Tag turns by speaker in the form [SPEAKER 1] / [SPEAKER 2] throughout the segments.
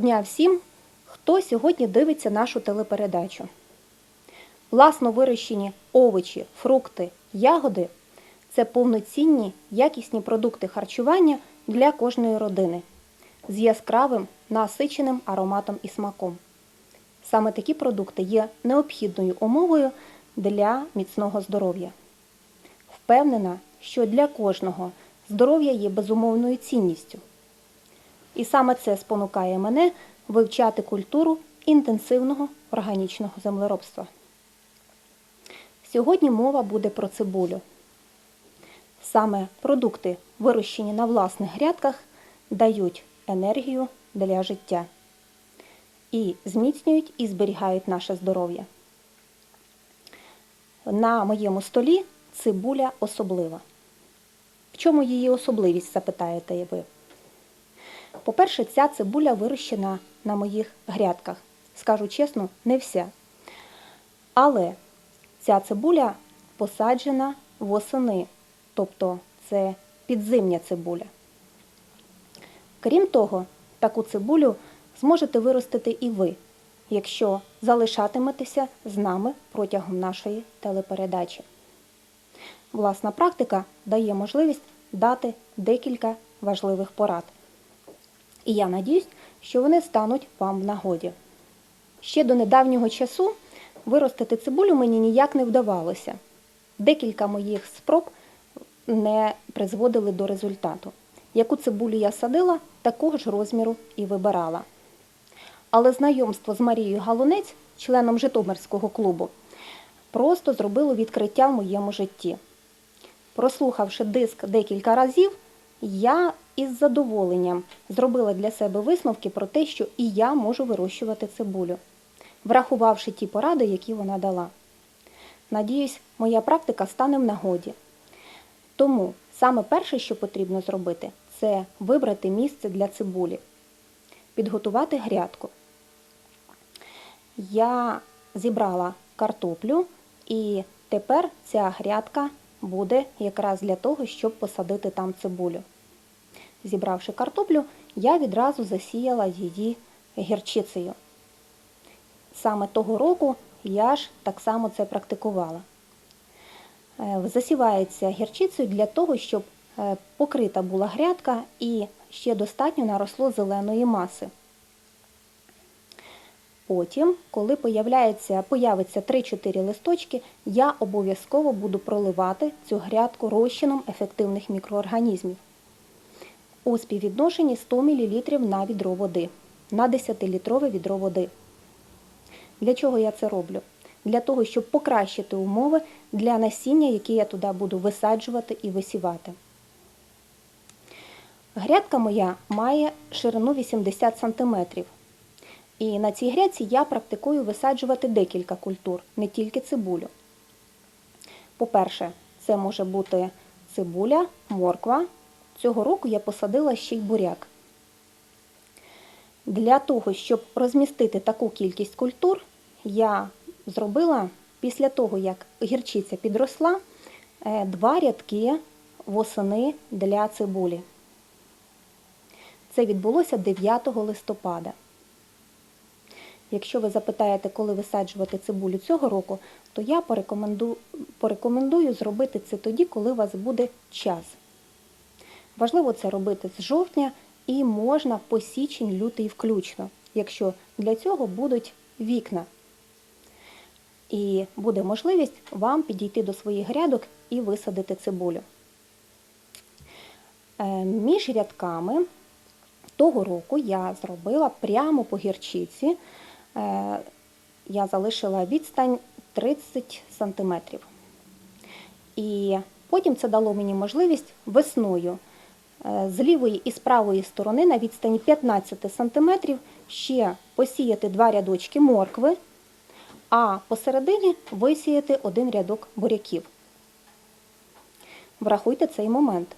[SPEAKER 1] Дня всім, хто сьогодні дивиться нашу телепередачу. Власно вирощені овочі, фрукти, ягоди це повноцінні якісні продукти харчування для кожної родини з яскравим насиченим ароматом і смаком. Саме такі продукти є необхідною умовою для міцного здоров'я. Впевнена, що для кожного здоров'я є безумовною цінністю. І саме це спонукає мене вивчати культуру інтенсивного органічного землеробства. Сьогодні мова буде про цибулю. Саме продукти, вирощені на власних грядках, дають енергію для життя і зміцнюють і зберігають наше здоров'я. На моєму столі цибуля особлива. В чому її особливість, запитаєте ви? По-перше, ця цибуля вирощена на моїх грядках. Скажу чесно, не вся. Але ця цибуля посаджена восени, тобто це підзимня цибуля. Крім того, таку цибулю зможете виростити і ви, якщо залишатиметеся з нами протягом нашої телепередачі. Власна практика дає можливість дати декілька важливих порад. І я надіюсь, що вони стануть вам в нагоді. Ще до недавнього часу виростити цибулю мені ніяк не вдавалося. Декілька моїх спроб не призводили до результату. Яку цибулю я садила, такого ж розміру і вибирала. Але знайомство з Марією Галунець, членом Житомирського клубу, просто зробило відкриття в моєму житті. Прослухавши диск декілька разів, я із задоволенням зробила для себе висновки про те, що і я можу вирощувати цибулю, врахувавши ті поради, які вона дала. Надіюсь, моя практика стане в нагоді. Тому саме перше, що потрібно зробити, це вибрати місце для цибулі, підготувати грядку. Я зібрала картоплю, і тепер ця грядка буде якраз для того, щоб посадити там цибулю. Зібравши картоплю, я відразу засіяла її гірчицею. Саме того року я ж так само це практикувала. Е, Засівається гірчицею для того, щоб е, покрита була грядка і ще достатньо наросло зеленої маси. Потім, коли появляється, появиться 3-4 листочки, я обов'язково буду проливати цю грядку розчином ефективних мікроорганізмів у співвідношенні 100 мл на відро води, на 10-літрове відро води. Для чого я це роблю? Для того, щоб покращити умови для насіння, яке я туди буду висаджувати і висівати. Грядка моя має ширину 80 см. І на цій грядці я практикую висаджувати декілька культур, не тільки цибулю. По-перше, це може бути цибуля, морква. Цього року я посадила ще й буряк. Для того, щоб розмістити таку кількість культур, я зробила після того, як гірчиця підросла, два рядки восени для цибулі. Це відбулося 9 листопада. Якщо ви запитаєте, коли висаджувати цибулю цього року, то я порекомендую, порекомендую зробити це тоді, коли у вас буде час. Важливо це робити з жовтня і можна по січень, лютий включно, якщо для цього будуть вікна. І буде можливість вам підійти до своїх грядок і висадити цибулю. Е, між рядками того року я зробила прямо по гірчиці, е, я залишила відстань 30 см. І потім це дало мені можливість весною з лівої і з правої сторони на відстані 15 см ще посіяти два рядочки моркви, а посередині висіяти один рядок буряків. Врахуйте цей момент.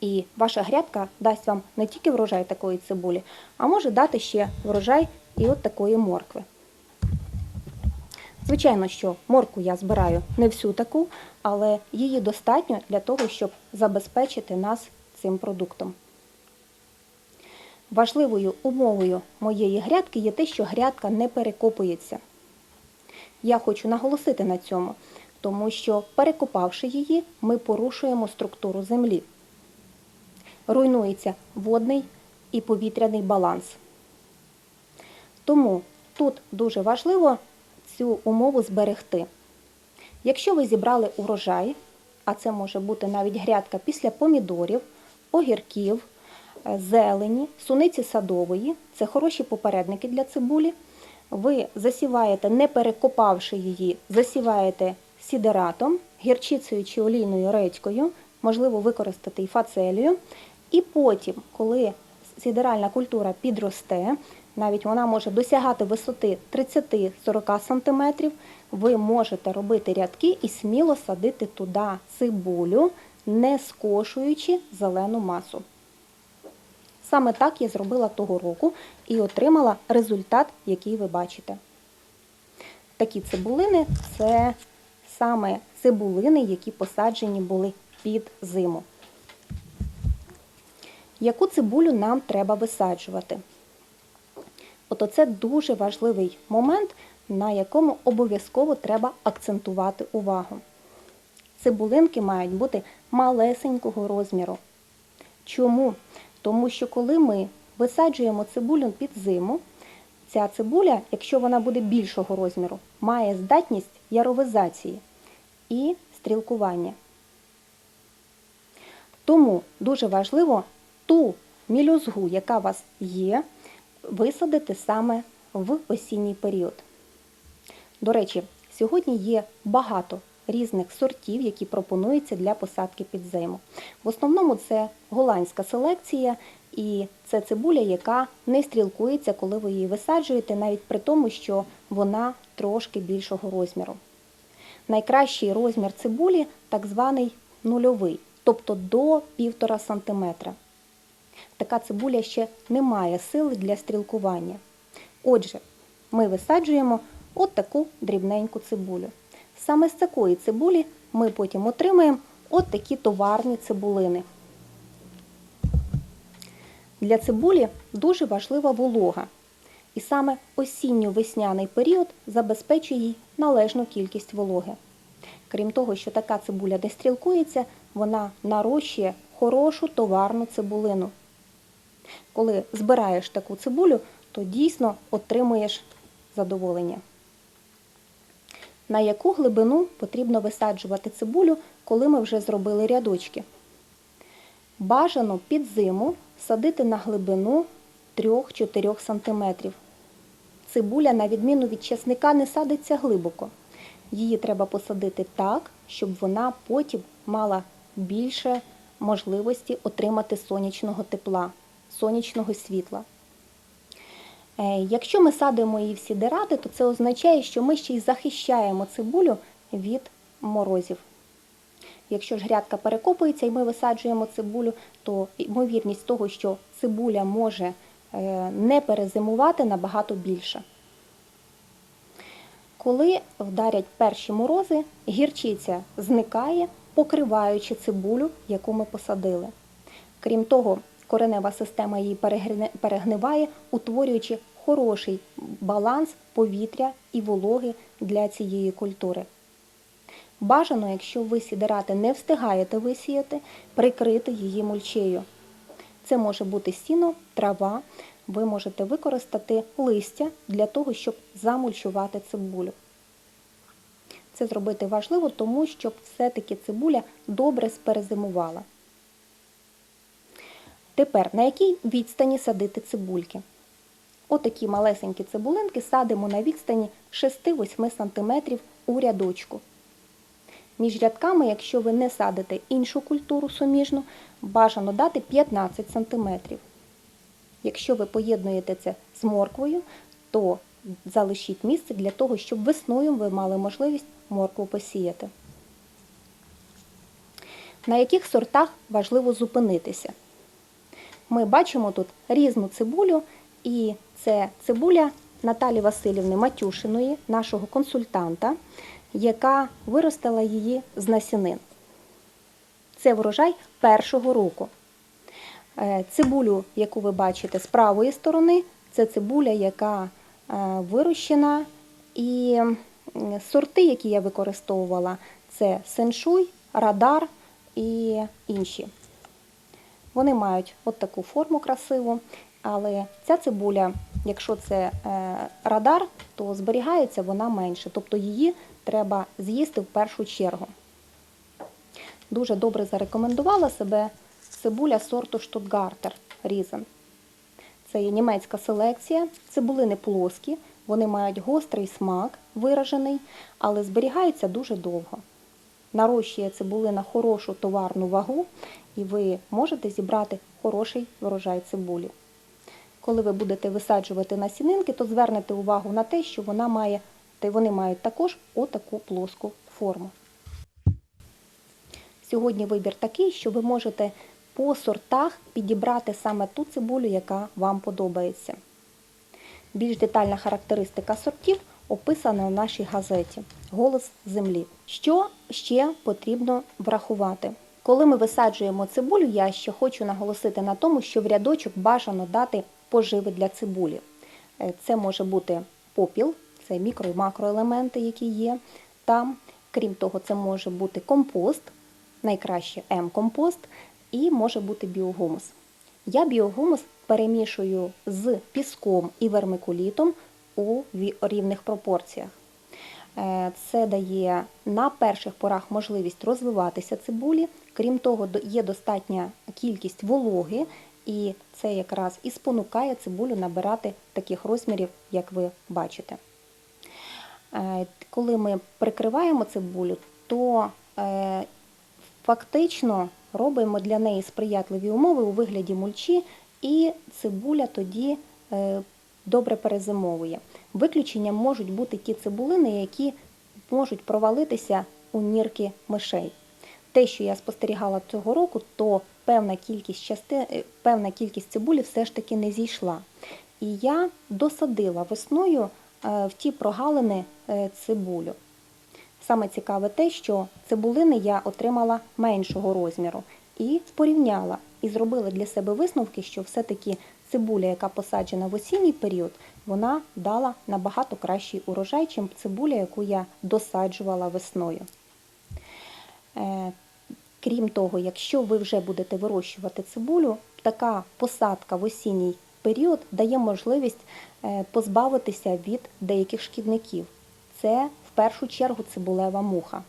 [SPEAKER 1] І ваша грядка дасть вам не тільки врожай такої цибулі, а може дати ще врожай і от такої моркви. Звичайно, що морку я збираю не всю таку, але її достатньо для того, щоб забезпечити нас цим продуктом. важливою умовою моєї грядки є те, що грядка не перекопується. Я хочу наголосити на цьому, тому що перекопавши її, ми порушуємо структуру землі. Руйнується водний і повітряний баланс. Тому тут дуже важливо цю умову зберегти. Якщо ви зібрали урожай, а це може бути навіть грядка після помідорів, огірків, е, зелені, суниці садової, це хороші попередники для цибулі. Ви засіваєте, не перекопавши її, засіваєте сідератом, гірчицею чи олійною редькою, можливо використати і фацелію. І потім, коли сідеральна культура підросте, навіть вона може досягати висоти 30-40 см, ви можете робити рядки і сміло садити туди цибулю, не скошуючи зелену масу. Саме так я зробила того року і отримала результат, який ви бачите. Такі цибулини це саме цибулини, які посаджені були під зиму. Яку цибулю нам треба висаджувати? От оце дуже важливий момент, на якому обов'язково треба акцентувати увагу. Цибулинки мають бути малесенького розміру. Чому? Тому що коли ми висаджуємо цибулю під зиму, ця цибуля, якщо вона буде більшого розміру, має здатність яровизації і стрілкування. Тому дуже важливо ту мілюзгу, яка у вас є, висадити саме в осінній період. До речі, сьогодні є багато різних сортів, які пропонуються для посадки під зиму. В основному це голландська селекція, і це цибуля, яка не стрілкується, коли ви її висаджуєте, навіть при тому, що вона трошки більшого розміру. Найкращий розмір цибулі так званий нульовий, тобто до 1,5 см. Така цибуля ще не має сили для стрілкування. Отже, ми висаджуємо от таку дрібненьку цибулю. Саме з такої цибулі ми потім отримаємо от такі товарні цибулини. Для цибулі дуже важлива волога. І саме осінньо-весняний період забезпечує їй належну кількість вологи. Крім того, що така цибуля не стрілкується, вона нарощує хорошу товарну цибулину. Коли збираєш таку цибулю, то дійсно отримуєш задоволення. На яку глибину потрібно висаджувати цибулю, коли ми вже зробили рядочки? Бажано під зиму садити на глибину 3-4 см. Цибуля, на відміну від часника, не садиться глибоко. Її треба посадити так, щоб вона потім мала більше можливості отримати сонячного тепла, сонячного світла. Е, Якщо ми садимо її в сідерати, то це означає, що ми ще й захищаємо цибулю від морозів. Якщо ж грядка перекопується і ми висаджуємо цибулю, то ймовірність того, що цибуля може е, не перезимувати, набагато більша. Коли вдарять перші морози, гірчиця зникає, покриваючи цибулю, яку ми посадили. Крім того, коренева система її перегниває, утворюючи хороший баланс повітря і вологи для цієї культури. Бажано, якщо ви сідирати не встигаєте висіяти, прикрити її мульчею. Це може бути сіно, трава, ви можете використати листя для того, щоб замульчувати цибулю. Це зробити важливо, тому щоб все-таки цибуля добре сперезимувала. Тепер на якій відстані садити цибульки? Отакі малесенькі цибулинки садимо на відстані 6-8 см у рядочку. Між рядками, якщо ви не садите іншу культуру суміжну, бажано дати 15 см. Якщо ви поєднуєте це з морквою, то залишіть місце для того, щоб весною ви мали можливість моркву посіяти. На яких сортах важливо зупинитися? Ми бачимо тут різну цибулю, і це цибуля Наталі Васильівни Матюшиної, нашого консультанта, яка виростила її з насінин. Це врожай першого року. Е, Цибулю, яку ви бачите з правої сторони, це цибуля, яка е, вирощена. І сорти, які я використовувала, це сеншуй, радар і інші. Вони мають от таку форму красиву, але ця цибуля, якщо це е, радар, то зберігається вона менше, тобто її треба з'їсти в першу чергу. Дуже добре зарекомендувала себе цибуля сорту Штутгартер Різен. Це є німецька селекція, цибулини плоскі, вони мають гострий смак, виражений, але зберігаються дуже довго. Нарощує цибулина хорошу товарну вагу, і ви можете зібрати хороший врожай цибулі. Коли ви будете висаджувати насінинки, то звернете увагу на те, що вона має, вони мають також отаку плоску форму. Сьогодні вибір такий, що ви можете по сортах підібрати саме ту цибулю, яка вам подобається. Більш детальна характеристика сортів описана у нашій газеті Голос землі. Що ще потрібно врахувати? Коли ми висаджуємо цибулю, я ще хочу наголосити на тому, що в рядочок бажано дати поживи для цибулі. Е, Це може бути попіл, це мікро і макроелементи, які є там. Крім того, це може бути компост, найкраще М-компост, і може бути біогумус. Я біогумус перемішую з піском і вермикулітом у рівних пропорціях. Е, Це дає на перших порах можливість розвиватися цибулі. Крім того, є достатня кількість вологи, і це якраз і спонукає цибулю набирати таких розмірів, як ви бачите. Е, Коли ми прикриваємо цибулю, то е, фактично робимо для неї сприятливі умови у вигляді мульчі, і цибуля тоді добре перезимовує. Виключенням можуть бути ті цибулини, які можуть провалитися у нірки мишей. Те, що я спостерігала цього року, то певна кількість части... е, певна кількість цибулі все ж таки не зійшла. І я досадила весною е, в ті прогалини е, цибулю. Саме цікаве те, що цибулини я отримала меншого розміру і порівняла і зробила для себе висновки, що все-таки цибуля, яка посаджена в осінній період, вона дала набагато кращий урожай, ніж цибуля, яку я досаджувала весною. Е, Крім того, якщо ви вже будете вирощувати цибулю, така посадка в осінній період дає можливість е, позбавитися від деяких шкідників. Це в першу чергу цибулева муха.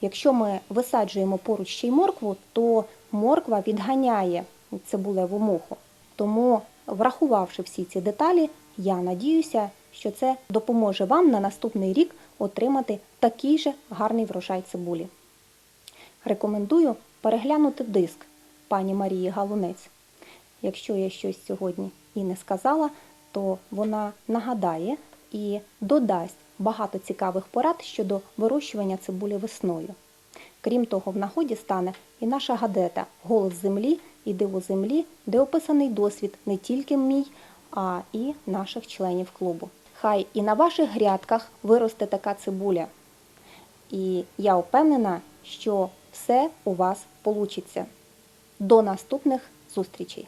[SPEAKER 1] Якщо ми висаджуємо поруч ще й моркву, то морква відганяє цибулеву муху. Тому, врахувавши всі ці деталі, я надіюся, що це допоможе вам на наступний рік отримати такий же гарний врожай цибулі. Рекомендую переглянути диск пані Марії Галунець. Якщо я щось сьогодні і не сказала, то вона нагадає і додасть багато цікавих порад щодо вирощування цибулі весною. Крім того, в нагоді стане і наша гадета Голос землі і диво землі, де описаний досвід не тільки мій, а і наших членів клубу. Хай і на ваших грядках виросте така цибуля. І я впевнена, що все у вас вийде. До наступних зустрічей!